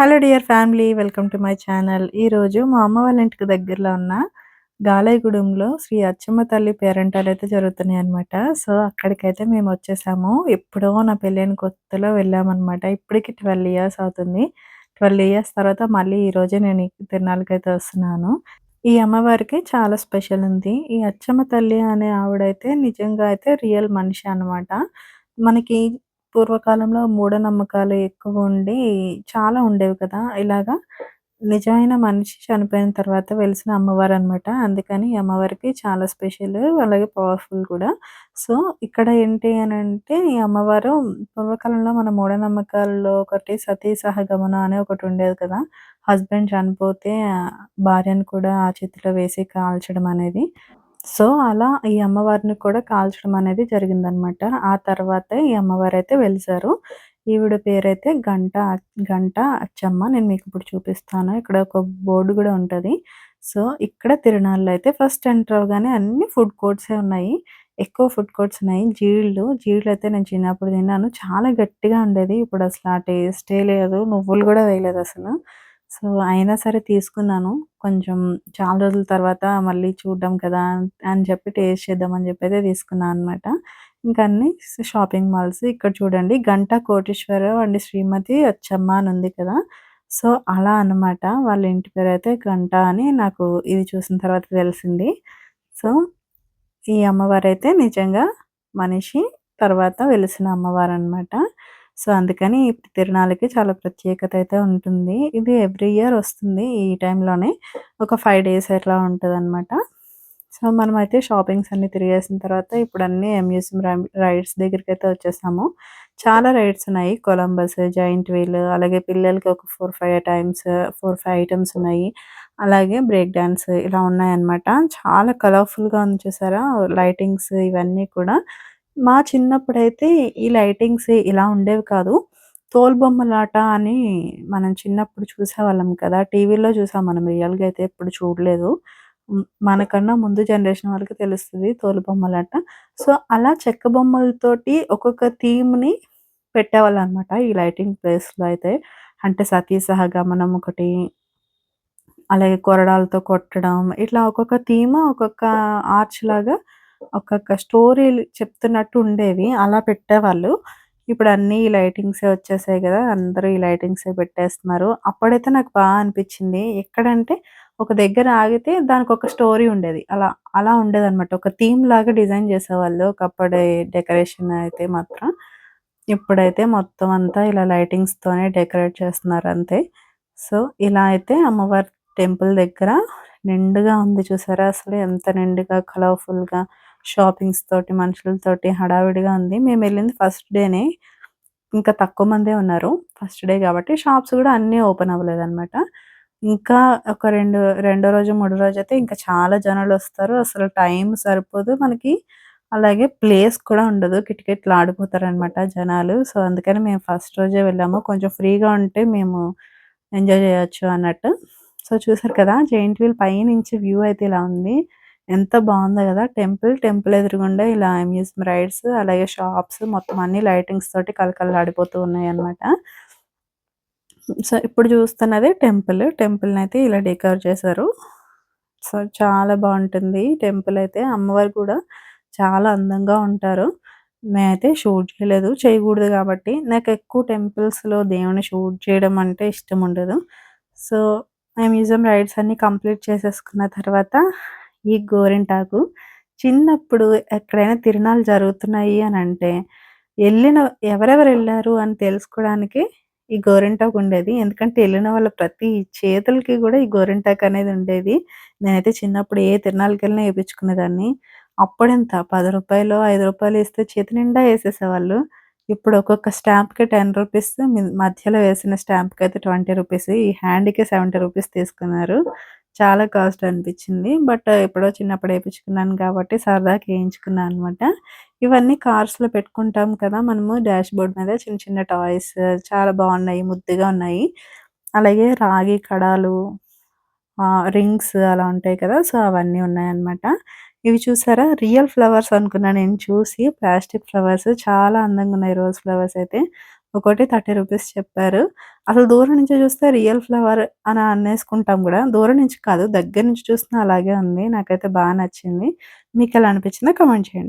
Hello dear family welcome to my channel ఈరోజు మా అమ్మ వాళ్ళ ఇంటికి దగ్గరలో ఉన్న గాలయగూడెంలో శ్రీ అచ్చమ్మ తల్లి పేరెంటాలు అయితే జరుగుతున్నాయి అనమాట సో అక్కడికైతే మేము వచ్చేసాము. ఎప్పుడో నా పెళ్ళైన కొత్తలో వెళ్ళామన్నమాట. ఇప్పటికి ట్వెల్వ్ ఇయర్స్ అవుతుంది. ట్వెల్వ్ ఇయర్స్ తర్వాత మళ్ళీ ఈరోజే నేను తిరునాళ్ళకైతే వస్తున్నాను. ఈ అమ్మవారికి చాలా స్పెషల్ ఉంది. ఈ అచ్చమ్మ తల్లి అనే ఆవిడైతే నిజంగా అయితే రియల్ మనిషి అనమాట మనకి పూర్వకాలంలో మూఢనమ్మకాలు ఎక్కువ ఉండి చాలా ఉండేవి కదా. ఇలాగా నిజమైన మనిషి చనిపోయిన తర్వాత వెలిసిన అమ్మవారు అనమాట అందుకని ఈ అమ్మవారికి చాలా స్పెషల్ అలాగే పవర్ఫుల్ కూడా. సో ఇక్కడ ఏంటి అని అంటే ఈ అమ్మవారు పూర్వకాలంలో మన మూఢనమ్మకాల్లో ఒకటి సతీ సహగమనం అనే ఒకటి ఉండేది కదా. హస్బెండ్ చనిపోతే భార్యను కూడా ఆ చేతిలో వేసి కాల్చడం అనేది. సో, అలా ఈ అమ్మవారిని కూడా కాల్చడం అనేది జరిగిందనమాట. ఆ తర్వాత ఈ అమ్మవారు అయితే వెలిసారు. ఈవిడ పేరైతే గంట గంట అచ్చమ్మ. నేను మీకు ఇప్పుడు చూపిస్తాను. ఇక్కడ ఒక బోర్డు కూడా ఉంటది. సో, ఇక్కడ తిరునాళ్ళు అయితే ఫస్ట్ ఎంటర్ అవగానే అన్ని ఫుడ్ కోర్ట్సే ఉన్నాయి. ఎక్కువ ఫుడ్ కోర్ట్స్ ఉన్నాయి. జీళ్ళు, జీళ్ళు అయితే నేను చిన్నప్పుడు తిన్నాను. చాలా గట్టిగా ఉండేది. ఇప్పుడు అసలు ఆ టేస్టే లేదు. నువ్వులు కూడా వేయలేదు అసలు సో, అయినా సరే తీసుకున్నాను. కొంచెం చాలా రోజుల తర్వాత మళ్ళీ చూడ్డం కదా! అని చెప్పి టేస్ట్ చేద్దామని అయితే తీసుకున్నా అనమాట. ఇంకా అన్నీ షాపింగ్ మాల్స్. ఇక్కడ చూడండి 'గంటా కోటేశ్వరరావు అండ్ శ్రీమతి అచ్చమ్మ' అని ఉంది కదా! సో, అలా అనమాట. వాళ్ళ ఇంటి పేరైతే గంట అని నాకు ఇది చూసిన తర్వాత తెలిసింది. సో, ఈ అమ్మవారైతే నిజంగా మనిషి, తర్వాత వెలిసిన అమ్మవారనమాట. సో, అందుకని ఈ తిరునాళ్ళకి చాలా ప్రత్యేకత అయితే ఉంటుంది. ఇది ఎవ్రీ ఇయర్ వస్తుంది ఈ టైంలోనే. ఒక ఫైవ్ డేస్ అట్లా అనమాట సో, మనమైతే షాపింగ్స్ అన్నీ తిరిగేసిన తర్వాత ఇప్పుడు అన్ని మ్యూజియం రైడ్స్ రైడ్స్ అయితే వచ్చేసాము. చాలా రైడ్స్ ఉన్నాయి. కొలంబస్, జాయింట్ వీల్ అలాగే పిల్లలకి ఒక four five times four five items ఉన్నాయి. అలాగే బ్రేక్ డ్యాన్స్ ఇలా ఉన్నాయన్నమాట. చాలా కలర్‌ఫుల్‌గా ఉంది చూసారా? లైటింగ్స్ ఇవన్నీ కూడా. మా చిన్నప్పుడైతే ఈ లైటింగ్స్ ఇలా ఉండేవి కాదు. తోలుబొమ్మలాట అని మనం చిన్నప్పుడు చూసేవాళ్ళం కదా! టీవీలో చూసాం మనం రియల్‌గా అయితే ఎప్పుడు చూడలేదు. మనకన్నా ముందు జనరేషన్ వాళ్ళకి తెలుస్తుంది తోలుబొమ్మలాట. సో, అలా చెక్క బొమ్మలతోటి ఒక్కొక్క థీమ్‌ని పెట్టేవాళ్ళనమాట. ఈ లైటింగ్ ప్లేస్‌లో అయితే. అంటే సతీ సహగమనం ఒకటి, అలాగే కొరడాలతో కొట్టడం ఇట్లా ఒక్కొక్క థీమ్ ఒక్కొక్క ఆర్చ్ లాగా ఒక్కొక్క స్టోరీలు చెప్తున్నట్టు ఉండేవి. అలా పెట్టేవాళ్ళు. ఇప్పుడు అన్నీ ఈ లైటింగ్సే వచ్చేసాయి కదా అందరూ ఈ లైటింగ్సే పెట్టేస్తున్నారు. అప్పుడైతే నాకు బాగా అనిపించింది ఎక్కడంటే ఒక దగ్గర ఆగితే దానికి ఒక స్టోరీ ఉండేది. అలా అలా ఉండేదనమాట. ఒక థీమ్ లాగా డిజైన్ చేసేవాళ్ళు ఒకప్పుడు డెకరేషన్ అయితే మాత్రం. ఇప్పుడైతే మొత్తం అంతా ఇలా లైటింగ్స్‌తోనే డెకరేట్ చేస్తున్నారు అంతే. సో, ఇలా అయితే అమ్మవారి టెంపుల్ దగ్గర నిండుగా ఉంది చూసారా? అసలు ఎంత నిండుగా కలర్‌ఫుల్‌గా షాపింగ్స్ తోటి, మనుషులతోటి హడావిడిగా ఉంది. మేము వెళ్ళింది ఫస్ట్ డేనే. ఇంకా తక్కువ మందే ఉన్నారు. ఫస్ట్ డే కాబట్టి షాప్స్ కూడా అన్నీ ఓపెన్ అవ్వలేదు అనమాట ఇంకా ఒక రెండు రెండో రోజు, మూడో రోజు అయితే ఇంకా చాలా జనాలు వస్తారు అసలు టైం సరిపోదు మనకి. అలాగే ప్లేస్ కూడా ఉండదు. కిటకిటలాడిపోతారనమాట జనాలు. సో, అందుకని మేము ఫస్ట్ రోజే వెళ్ళాము. కొంచెం ఫ్రీగా ఉంటే మేము ఎంజాయ్ చేయొచ్చు అన్నట్టు. సో, చూసారు కదా! జెయింట్ వీల్ పైనుంచి వ్యూ అయితే ఇలా ఉంది. ఎంత బాగుందో కదా టెంపుల్. టెంపుల్ ఎదురుగుండా ఇలా అమ్యూజ్‌మెంట్ రైడ్స్ అలాగే షాప్స్ మొత్తం అన్ని లైటింగ్స్ తోటి కళకళలాడిపోతూ ఉన్నాయన్నమాట. సో, ఇప్పుడు చూస్తున్నది టెంపుల్. టెంపుల్‌నైతే ఇలా డెకర్ చేశారు. సో, చాలా బాగుంటుంది టెంపుల్ అయితే. అమ్మవారు కూడా చాలా అందంగా ఉంటారు. మేమైతే షూట్ చేయలేదు. చేయకూడదు కాబట్టి నాకు ఎక్కువ టెంపుల్స్‌లో దేవుని షూట్ చేయడం అంటే ఇష్టం ఉండదు. సో, ఆ మ్యూజియం రైడ్స్ అన్నీ కంప్లీట్ చేసేసుకున్న తర్వాత ఈ గోరింటాకు చిన్నప్పుడు ఎక్కడైనా తిరునాళ్ళు జరుగుతున్నాయి అని అంటే వెళ్ళిన ఎవరెవరు వెళ్ళారు అని తెలుసుకోవడానికి ఈ గోరింటాకు ఉండేది. ఎందుకంటే వెళ్ళిన వాళ్ళ ప్రతి చేతులకి కూడా ఈ గోరింటాకు అనేది ఉండేది. నేనైతే చిన్నప్పుడు ఏ తిరునాళ్ళకెళ్ళినా వేయించుకునేదాన్ని అప్పుడెంత పది రూపాయలు ఐదు రూపాయలు ఇస్తే చేతి నిండా వేసేసేవాళ్ళు ఇప్పుడు ఒక్కొక్క స్టాంప్‌కి టెన్ రూపీస్ మధ్యలో వేసిన స్టాంప్‌కయితే రూ. 20 ఈ హ్యాండ్‌కి సెవెంటీ రూపీస్ తీసుకున్నారు. చాలా కాస్ట్ అనిపించింది బట్ ఎప్పుడో చిన్నప్పుడు వేయించుకున్నాను కాబట్టి సరదాకి వేయించుకున్నాను అనమాట. ఇవన్నీ కార్స్‌లో పెట్టుకుంటాం కదా! మనము డాష్ బోర్డ్ మీద చిన్న చిన్న టాయ్స్ చాలా బాగున్నాయి ముద్దుగా ఉన్నాయి. అలాగే రాగి కడాలు, రింగ్స్ అలా ఉంటాయి కదా! సో, అవన్నీ ఉన్నాయన్నమాట. ఇవి చూసారా? రియల్ ఫ్లవర్స్ అనుకున్నా నేను చూసి ప్లాస్టిక్ ఫ్లవర్స్ చాలా అందంగా ఉన్నాయి రోజ్ ఫ్లవర్స్ అయితే. ఒకటి థర్టీ రూపీస్ చెప్పారు. అసలు దూరం నుంచి చూస్తే రియల్ ఫ్లవర్ అని అనేసుకుంటాం కూడా దూరం నుంచి కాదు దగ్గర నుంచి చూస్తున్నా అలాగే ఉంది. నాకైతే బా నచ్చింది. మీకు ఎలా అనిపించిందో కమెంట్ చేయండి.